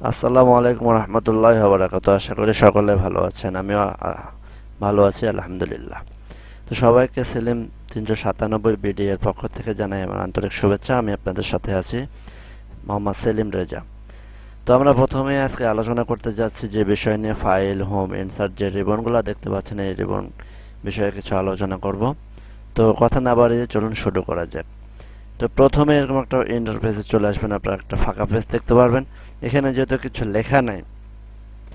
আসসালামু আলাইকুম রহমতুল্লাহ বারাকাত আশা করি সকলে ভালো আছেন, আমিও ভালো আছি, আলহামদুলিল্লাহ। তো সবাইকে সেলিম তিনশো সাতানব্বই বিডি এর পক্ষ থেকে জানাই আমার আন্তরিক শুভেচ্ছা, আমি আপনাদের সাথে আছি, মোহাম্মদ সেলিম রেজা। তো আমরা প্রথমে আজকে আলোচনা করতে যাচ্ছি যে বিষয় নিয়ে ফাইল, হোম, ইনসার্ট যে রিবনগুলো দেখতে পাচ্ছেন, এই রিবন বিষয়ে কিছু আলোচনা করব। তো কথা না বাড়িয়ে চলুন শুরু করা যাক। তো প্রথমে এরকম একটা ইন্টারফেসে চলে আসবেন, আপনারা একটা ফাঁকা পেজ দেখতে পারবেন। এখানে যেহেতু কিছু লেখা নাই,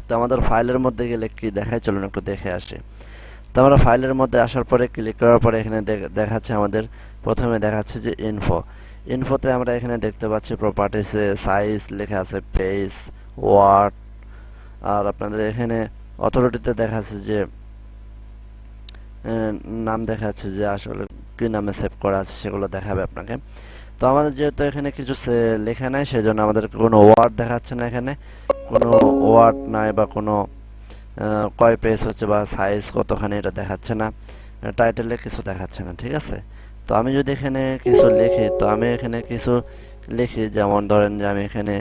তো আমাদের ফাইলের মধ্যে গেলে কি দেখায়? চলুন একটু দেখে আসি। তো আমরা ফাইলের মধ্যে আসার পরে ক্লিক করার পরে এখানে দেখাচ্ছে আমাদের, প্রথমে দেখাচ্ছে যে ইনফো ইনফোতে আমরা এখানে দেখতে পাচ্ছি প্রপার্টিসে সাইজ লেখা আছে পেজ ওয়ার্ড আর আপনাদের এখানে অথরিটিতে দেখাচ্ছে যে নাম দেখাচ্ছে যে আসলে কি নামে সেভ করা আছে সেগুলো দেখাবে আপনাকে। তো আমাদের যেহেতু এখানে কিছু লেখা নাই, সেজন্য আমাদের কোনো ওয়ার্ড দেখাচ্ছে না এখানে। কোনো ওয়ার্ড নাই বা কোনো কয় পেজ হচ্ছে বা সাইজ কতখানি এটা দেখাচ্ছে না। টাইটেলে কিছু দেখাচ্ছে না, ঠিক আছে? তো আমি যদি এখানে কিছু লিখি, তো আমি এখানে কিছু লিখি, যেমন ধরেন যে আমি এখানে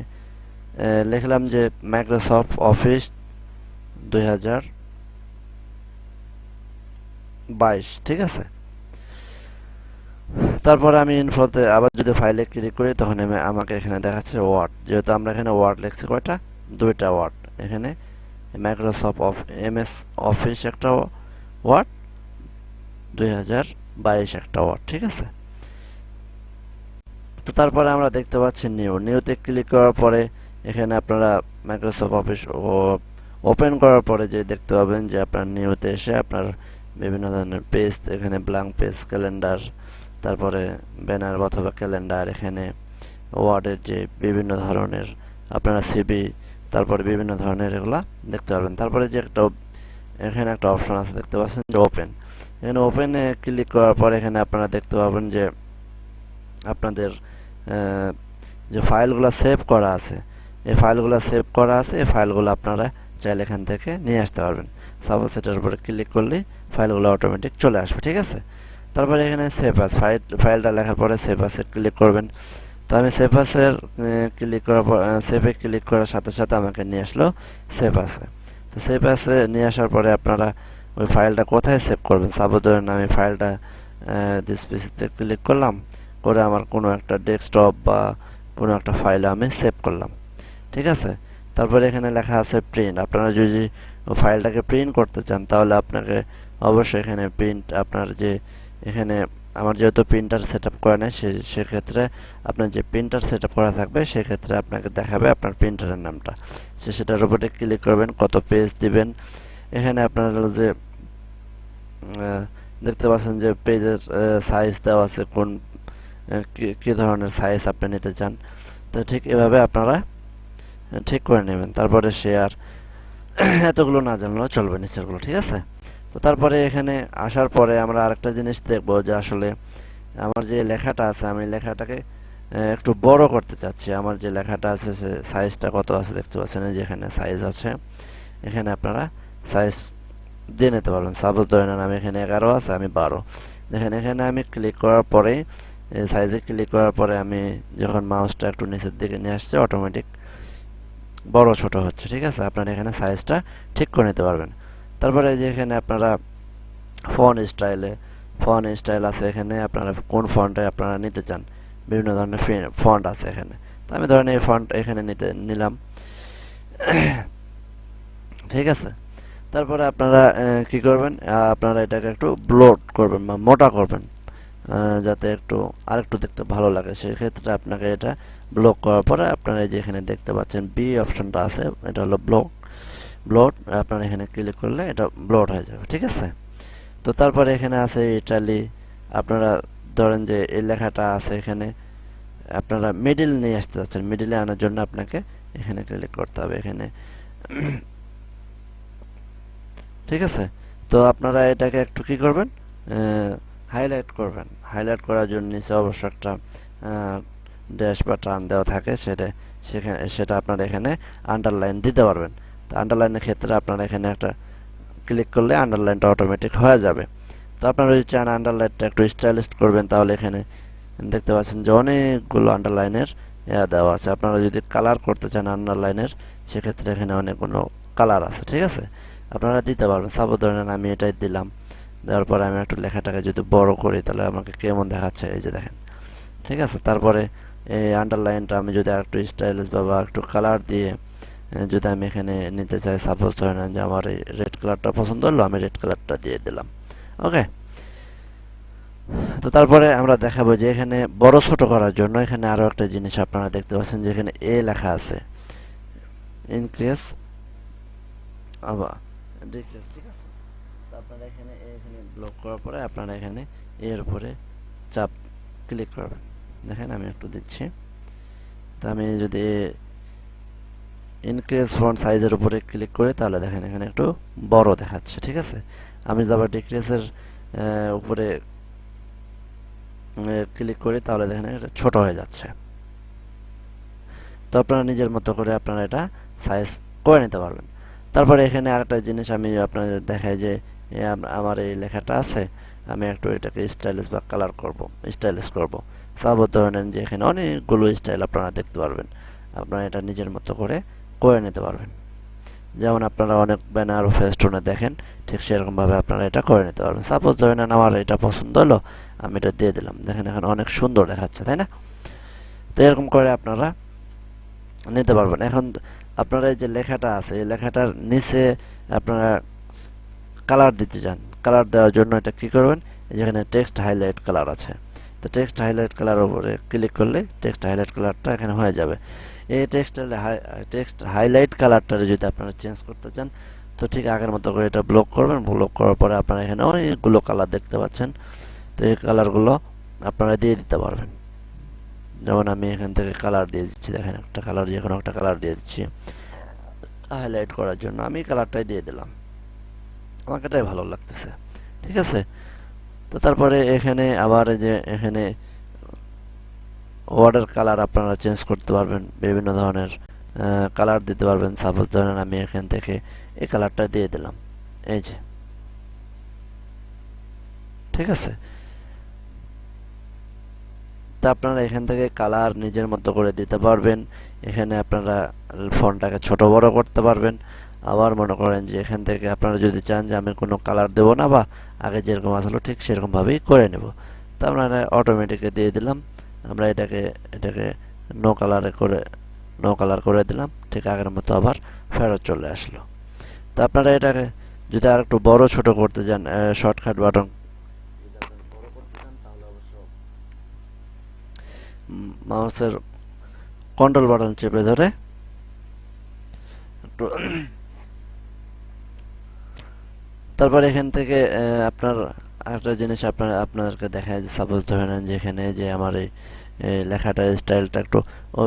লিখলাম যে মাইক্রোসফট অফিস দুই হাজার বাইশ, ঠিক আছে? তারপরে আমি ইনফোতে আবার যদি ফাইলে ক্লিক করি, তখন আমি আমাকে এখানে দেখাচ্ছে ওয়ার্ড যেহেতু আমরা এখানে ওয়ার্ড লিখছি কয়টা? দুইটা ওয়ার্ড এখানে মাইক্রোসফট অফ এমএস অফিস একটা ওয়ার্ড দুই হাজার বাইশ একটা ওয়ার্ড ঠিক আছে? তো তারপরে আমরা দেখতে পাচ্ছি নিউ নিউতে ক্লিক করার পরে এখানে আপনারা মাইক্রোসফট অফিস ওপেন করার পরে যে দেখতে পাবেন যে আপনার নিউতে এসে আপনার বিভিন্ন ধরনের পেজ এখানে ব্ল্যাঙ্ক পেজ ক্যালেন্ডার তারপরে ব্যানার অথবা ক্যালেন্ডার এখানে ওয়ার্ডের যে বিভিন্ন ধরনের আপনারা সিবি তারপরে বিভিন্ন ধরনের এগুলা দেখতে পারবেন। তারপরে যে একটা এখানে একটা অপশন আছে, দেখতে পাচ্ছেন যে ওপেন এখানে ওপেনে ক্লিক করার পর এখানে আপনারা দেখতে পাবেন যে আপনাদের যে ফাইলগুলো সেভ করা আছে, এই ফাইলগুলো সেভ করা আছে, এই ফাইলগুলো আপনারা চাইলে এখান থেকে নিয়ে আসতে পারবেন। সাপোজ এটার উপরে ক্লিক করলে ফাইলগুলো অটোমেটিক চলে আসবে, ঠিক আছে? তারপরে এখানে সেভ ফাইল ফাইলটা লেখার পরে সেভ ক্লিক করবেন। তো আমি সেভ ক্লিক করার পর সেভে ক্লিক করার সাথে সাথে আমাকে নিয়ে আসলো সেভ আসে তো সেভ নিয়ে আসার পরে আপনারা ওই ফাইলটা কোথায় সেভ করবেন? সাপোজ ধরেন আমি ফাইলটা ডিসপিসিতে ক্লিক করলাম, করে আমার কোনো একটা ডেস্কটপ বা কোনো একটা ফাইলে আমি সেভ করলাম, ঠিক আছে? তারপরে এখানে লেখা আছে প্রিন্ট আপনারা যদি ফাইলটাকে প্রিন্ট করতে চান, তাহলে আপনাকে অবশ্যই এখানে প্রিন্ট আপনার যে, এখানে আমার যেহেতু প্রিন্টার সেট আপ করা নেই সেক্ষেত্রে আপনার যে প্রিন্টার সেট আপ করা থাকবে, সেক্ষেত্রে আপনাকে দেখাবে আপনার প্রিন্টারের নামটা। সে সেটার উপরে ক্লিক করবেন, কত পেজ দিবেন। এখানে আপনার যে দেখতে পাচ্ছেন যে পেজের সাইজ দেওয়া আছে, কোন কি ধরনের সাইজ আপনি নিতে চান। তো ঠিক এভাবে আপনারা ঠিক করে নেবেন। তারপরে শেয়ার এতগুলো না জানলেও চলবে নিচেরগুলো, ঠিক আছে? তো তারপরে এখানে আসার পরে আমরা আরেকটা জিনিস দেখব যে আসলে আমার যে লেখাটা আছে, আমি লেখাটাকে একটু বড় করতে চাচ্ছি। আমার যে লেখাটা আছে, সে সাইজটা কত আছে দেখতে পাচ্ছেন? যে এখানে সাইজ আছে। এখানে আপনারা সাইজ দিয়ে নিতে পারবেন। সাপোজ ধরে নেন আমি এখানে এগারো আছে, আমি বারো। দেখেন, এখানে আমি ক্লিক করার পরে সাইজে ক্লিক করার পরে আমি যখন মাউসটা একটু নিচের দিকে নিয়ে আসছে অটোমেটিক বড় ছোট হচ্ছে, ঠিক আছে? আপনারা এখানে সাইজটা ঠিক করে নিতে পারবেন। তারপরে যে এখানে আপনারা ফোন স্টাইলে ফোন স্টাইল আছে এখানে, আপনারা কোন ফন্টে আপনারা নিতে চান? বিভিন্ন ধরনের ফন্ট আছে এখানে। তো আমি ধরেন এই ফন্ট এখানে নিতে, নিলাম। ঠিক আছে? তারপরে আপনারা কি করবেন? আপনারা এটাকে একটু ব্লোড করবেন বা মোটা করবেন যাতে একটু আরেকটু দেখতে ভালো লাগে। সেক্ষেত্রে আপনাকে এটা ব্লক করার পরে আপনারা এই যে এখানে দেখতে পাচ্ছেন বি অপশনটা আছে, এটা হলো ব্লক ব্লড আপনার এখানে ক্লিক করলে এটা ব্লড হয়ে যাবে, ঠিক আছে? তো তারপরে এখানে আছে ইটালি আপনারা ধরেন যে এই লেখাটা আছে এখানে, আপনারা মিডিল নিয়ে আসতে চাচ্ছেন মিডিলে আনার জন্য আপনাকে এখানে ক্লিক করতে হবে এখানে। ঠিক আছে? তো আপনারা এটাকে একটু কি করবেন? হাইলাইট করবেন। হাইলাইট করার জন্য নিচে অবশ্য একটা ড্যাশ বা টান দেওয়া থাকে, সেটা সেখানে, সেটা আপনারা এখানে আন্ডারলাইন দিতে পারবেন। তো আন্ডারলাইনের ক্ষেত্রে আপনারা এখানে একটা ক্লিক করলে আন্ডারলাইনটা অটোমেটিক হয়ে যাবে। তো আপনারা যদি চান আন্ডারলাইনটা একটু স্টাইলিশ করবেন, তাহলে এখানে দেখতে পাচ্ছেন যে অনেকগুলো আন্ডারলাইনের দেওয়া আছে। আপনারা যদি কালার করতে চান আন্ডারলাইনের সেক্ষেত্রে এখানে অনেকগুলো কালার আছে, ঠিক আছে? আপনারা দিতে পারবেন। সাপোজ ধরেন আমি এটাই দিলাম, দেওয়ার পরে আমি একটু লেখাটাকে যদি বড় করি, তাহলে আমাকে কেমন দেখাচ্ছে? এই যে দেখেন, ঠিক আছে? তারপরে এই আন্ডারলাইনটা আমি যদি আর একটু স্টাইলিশ বা একটু কালার দিয়ে যদি আমি এখানে নিতে চাই সাপোজ ধরে নেন যে আমার এই রেড কালারটা পছন্দ হলো, আমি রেড কালারটা দিয়ে দিলাম। ওকে তো তারপরে আমরা দেখাবো যে এখানে বড় ছোট করার জন্য এখানে আরও একটা জিনিস আপনারা দেখতে পাচ্ছেন যে এখানে এ লেখা আছে। ইনক্রিজ আবার ডিক্রিজ ঠিক আছে? আপনারা এখানে এখানে ব্লক করার পরে আপনারা এখানে এর উপরে চাপ ক্লিক করবেন। দেখেন আমি একটু দিচ্ছি। তো আমি যদি ইনক্রিজ ফ্রন্ট সাইজের উপরে ক্লিক করি তাহলে দেখেন এখানে একটু বড় দেখাচ্ছে, ঠিক আছে? আমি আবার ডিক্রিজের উপরে ক্লিক করি তাহলে দেখেন এটা ছোট হয়ে যাচ্ছে। তো আপনারা নিজের মতো করে আপনারা এটা সাইজ করে নিতে পারবেন। তারপরে এখানে আরেকটা জিনিস আমি আপনাদের দেখাই যে আমার এই লেখাটা আছে, আমি একটু এটাকে স্টাইলিশ বা কালার করব স্টাইলিশ করব। সাপোজ ধরে নেন যে এখানে অনেকগুলো স্টাইল আপনারা দেখতে পারবেন। আপনারা এটা নিজের মতো করে করে নিতে পারবেন। যেমন আপনারা অনেক ব্যানার ও ফেস্টুনে দেখেন, ঠিক সেরকমভাবে আপনারা এটা করে নিতে পারবেন। সাপোজ ধরে নেন আমার এটা পছন্দ হলো, আমি এটা দিয়ে দিলাম। দেখেন এখানে অনেক সুন্দর দেখাচ্ছে, তাই না? তো এরকম করে আপনারা নিতে পারবেন। এখন আপনারা এই যে লেখাটা আছে, এই লেখাটার নিচে আপনারা কালার দিতে চান। কালার দেওয়ার জন্য এটা কী করবেন? যেখানে টেক্সট হাইলাইট কালার আছে। তো টেক্সট হাইলাইট কালার উপরে ক্লিক করলে টেক্সট হাইলাইট কালারটা এখানে হয়ে যাবে। এই টেক্সট টেক্সট হাইলাইট কালারটা যদি আপনারা চেঞ্জ করতে চান, তো ঠিক আগের মতো করে এটা ব্লক করবেন। ব্লক করার পরে আপনারা এখানে অনেকগুলো কালার দেখতে পাচ্ছেন। তো এই কালারগুলো আপনারা দিয়ে দিতে পারবেন। যেমন আমি এখান থেকে কালার দিয়ে দিচ্ছি, দেখেন একটা কালার যে কোনো একটা কালার দিয়ে দিচ্ছি। হাইলাইট করার জন্য আমি কালারটাই দিয়ে দিলাম। আমাকে এটাই ভালো লাগতেছে। ঠিক আছে? তো তারপরে এখানে আবার যে এখানে ওয়ার্ডের কালার আপনারা চেঞ্জ করতে পারবেন, বিভিন্ন ধরনের কালার দিতে পারবেন। সাপোজ ধরেন আমি এখান থেকে এই কালারটা দিয়ে দিলাম। এই যে। ঠিক আছে? তা আপনারা এখান থেকে কালার নিজের মতো করে দিতে পারবেন। এখানে আপনারা ফোনটাকে ছোট বড় করতে পারবেন। আবার মনে করেন যে এখান থেকে আপনারা যদি চান যে আমি কোনো কালার দেবো না বা আগে যেরকম আসলো ঠিক সেরকমভাবেই করে নেব। তা আমরা অটোমেটিকে দিয়ে দিলাম। আমরা এটাকে এটাকে নো কালারে করে নো কালার করে দিলাম। ঠিক আগের মতো আবার ফেরত চলে আসলো। তা আপনারা এটাকে যদি আর একটু বড় ছোট করতে চান শর্টকাট বাটন মাউসের কন্ট্রোল বাটন চেপে ধরে তারপর এখান থেকে আপনার আরেকটা জিনিস আপনার, আপনাদেরকে দেখায়, যে সাপোজ ধরে নেন যে এখানে যে আমার এই লেখাটার স্টাইলটা একটু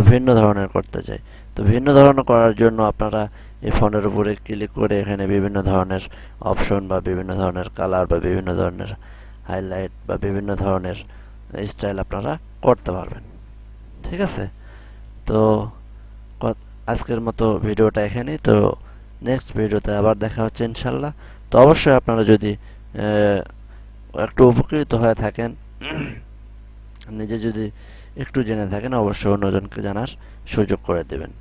ভিন্ন ধরনের করতে চাই তো ভিন্ন ধরনের করার জন্য আপনারা এই ফোনের উপরে ক্লিক করে এখানে বিভিন্ন ধরনের অপশন বা বিভিন্ন ধরনের কালার বা বিভিন্ন ধরনের হাইলাইট বা বিভিন্ন ধরনের স্টাইল আপনারা করতে পারবেন। ঠিক আছে? তো আজকের মতো ভিডিওটা এখানেই। তো নেক্সট ভিডিওতে আবার দেখা হচ্ছে ইনশাল্লাহ। তো অবশ্যই আপনারা যদি একটু উপকৃত হয়ে থাকেন। নিজে যদি একটু জেনে থাকেন, অবশ্যই অন্যজনকে জানার সুযোগ করে দেবেন।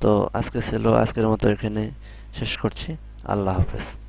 তো আজকে ছিল, আজকের মতো এখানে শেষ করছি। আল্লাহ হাফেজ।